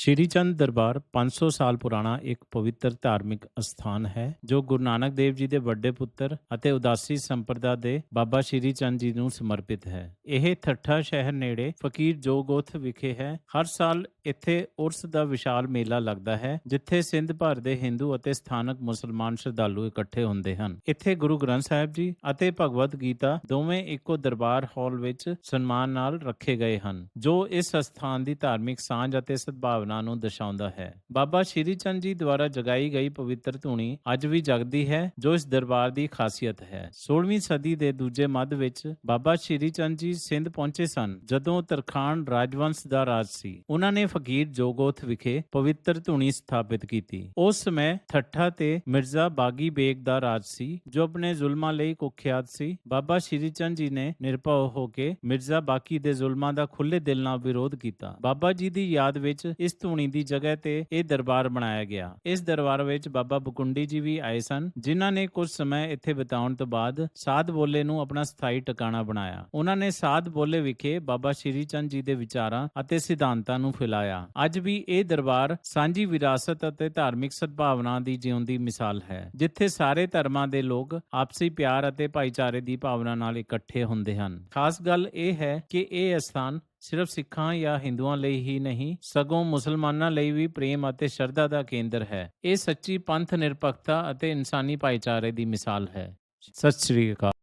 ਸ਼੍ਰੀ ਚੰਦ ਦਰਬਾਰ 500 ਸਾਲ ਪੁਰਾਣਾ ਇੱਕ ਪਵਿੱਤਰ ਧਾਰਮਿਕ ਅਸਥਾਨ ਹੈ, ਜੋ ਗੁਰੂ ਨਾਨਕ ਦੇਵ ਜੀ ਦੇ ਵੱਡੇ ਪੁੱਤਰ ਅਤੇ ਉਦਾਸੀ ਸੰਪਰਦਾ ਦੇ ਬਾਬਾ ਸ਼੍ਰੀ ਚੰਦ ਜੀ ਨੂੰ ਸਮਰਪਿਤ ਹੈ। ਇਹ ਠੱਠਾ ਸ਼ਹਿਰ ਨੇੜੇ ਫਕੀਰ ਜੋਗੋਥ ਵਿਖੇ ਹੈ। ਹਰ ਸਾਲ ਇੱਥੇ ਉਰਸ ਦਾ ਵਿਸ਼ਾਲ ਮੇਲਾ ਲੱਗਦਾ ਹੈ, ਜਿੱਥੇ ਸਿੰਧ ਭਰ ਦੇ ਹਿੰਦੂ ਅਤੇ ਸਥਾਨਕ ਮੁਸਲਮਾਨ ਸ਼ਰਧਾਲੂ ਇਕੱਠੇ ਹੁੰਦੇ ਹਨ। ਇੱਥੇ ਗੁਰੂ ਗ੍ਰੰਥ ਸਾਹਿਬ ਜੀ ਅਤੇ ਭਗਵਦ ਗੀਤਾ ਦੋਵੇਂ ਇੱਕੋ ਦਰਬਾਰ ਹਾਲ ਵਿੱਚ ਸਨਮਾਨ ਨਾਲ ਰੱਖੇ ਗਏ ਹਨ, ਜੋ ਇਸ ਸਥਾਨ ਦੀ ਧਾਰਮਿਕ ਸਾਂਝ ਅਤੇ ਸਦਭਾਵਨਾ ਨੂੰ ਦਰਸਾਉਂਦਾ ਹੈ। ਬਾਬਾ ਸ਼੍ਰੀ ਚੰਦ ਜੀ ਦੁਆਰਾ ਜਗਾਈ ਗਈ ਪਵਿੱਤਰ ਧੂਣੀ ਅੱਜ ਵੀ ਜਗਦੀ ਹੈ, ਜੋ ਇਸ ਦਰਬਾਰ ਦੀ ਖਾਸੀਅਤ ਹੈ। 16ਵੀਂ ਸਦੀ ਦੇ ਦੂਜੇ ਮੱਧ ਵਿੱਚ ਬਾਬਾ ਸ਼੍ਰੀ ਚੰਦ ਜੀ ਸਿੰਧ ਪਹੁੰਚੇ ਸਨ, ਜਦੋਂ ਤਰਖਾਨ ਰਾਜਵੰਸ਼ ਦਾ ਰਾਜ ਸੀ। ਉਹਨਾਂ ਨੇ ਫਕੀਰ ਜੋਗੋਥ ਵਿਖੇ ਪਵਿੱਤਰ ਧੂਣੀ ਸਥਾਪਿਤ ਕੀਤੀ। ਉਸ ਸਮੇਂ ਠੱਠਾ ਤੇ ਮਿਰਜ਼ਾ ਬਾਗੀ ਬੇਗ ਦਾ ਰਾਜ ਸੀ, ਜੋ ਆਪਣੇ ਜ਼ੁਲਮਾਂ ਲਈ ਕੁਖਿਆਤ ਸੀ। ਬਾਬਾ ਸ਼੍ਰੀ ਚੰਦ ਜੀ ਨੇ ਨਿਰਭਉ ਹੋ ਕੇ ਮਿਰਜ਼ਾ ਬਾਕੀ ਦੇ ਜ਼ੁਲਮਾਂ ਦਾ ਖੁੱਲੇ ਦਿਲ ਨਾਲ ਵਿਰੋਧ ਕੀਤਾ। ਬਾਬਾ ਜੀ ਦੀ ਯਾਦ ਵਿੱਚ ਇਸ ਧੂਣੀ ਦੀ ਜਗ੍ਹਾ ਤੇ ਇਹ ਦਰਬਾਰ ਬਣਾਇਆ ਗਿਆ। ਇਸ ਦਰਬਾਰ ਵਿੱਚ ਬਾਬਾ ਬੁਕੁੰਡੀ ਜੀ ਵੀ ਆਏ ਸਨ, ਜਿਨ੍ਹਾਂ ਨੇ ਕੁਝ ਸਮਾਂ ਇੱਥੇ ਬਿਤਾਉਣ ਤੋਂ ਬਾਅਦ ਸਾਧ ਬੋਲੇ ਨੂੰ ਆਪਣਾ ਸਥਾਈ ਟਿਕਾਣਾ ਬਣਾਇਆ। ਉਹਨਾਂ ਨੇ ਸਾਧ ਬੋਲੇ ਵਿਖੇ ਬਾਬਾ ਸ਼੍ਰੀ ਚੰਦ ਜੀ ਦੇ ਵਿਚਾਰਾਂ ਅਤੇ ਸਿਧਾਂਤਾਂ ਨੂੰ ਫੈਲਾਇਆ। ਅੱਜ ਵੀ ਇਹ ਦਰਬਾਰ ਸਾਂਝੀ ਵਿਰਾਸਤ ਅਤੇ ਧਾਰਮਿਕ ਸਦਭਾਵਨਾ ਦੀ ਜਿਉਂਦੀ ਮਿਸਾਲ ਹੈ, ਜਿੱਥੇ ਸਾਰੇ ਧਰਮਾਂ ਦੇ ਲੋਕ ਆਪਸੀ ਪਿਆਰ ਅਤੇ ਭਾਈਚਾਰੇ ਦੀ ਭਾਵਨਾ ਨਾਲ ਇਕੱਠੇ ਹੁੰਦੇ ਹਨ। ਖਾਸ ਗੱਲ ਇਹ ਹੈ ਕਿ ਇਹ ਸਥਾਨ ਸਿਰਫ ਸਿੱਖਾਂ ਜਾਂ ਹਿੰਦੂਆਂ ਲਈ ਹੀ ਨਹੀਂ, ਸਗੋਂ ਮੁਸਲਮਾਨਾਂ ਲਈ ਵੀ ਪ੍ਰੇਮ ਅਤੇ ਸ਼ਰਧਾ ਦਾ ਕੇਂਦਰ ਹੈ। ਇਹ ਸੱਚੀ ਪੰਥ ਨਿਰਪੱਖਤਾ ਅਤੇ ਇਨਸਾਨੀ ਭਾਈਚਾਰੇ ਦੀ ਮਿਸਾਲ ਹੈ। ਸਤਿ ਸ੍ਰੀ ਅਕਾਲ।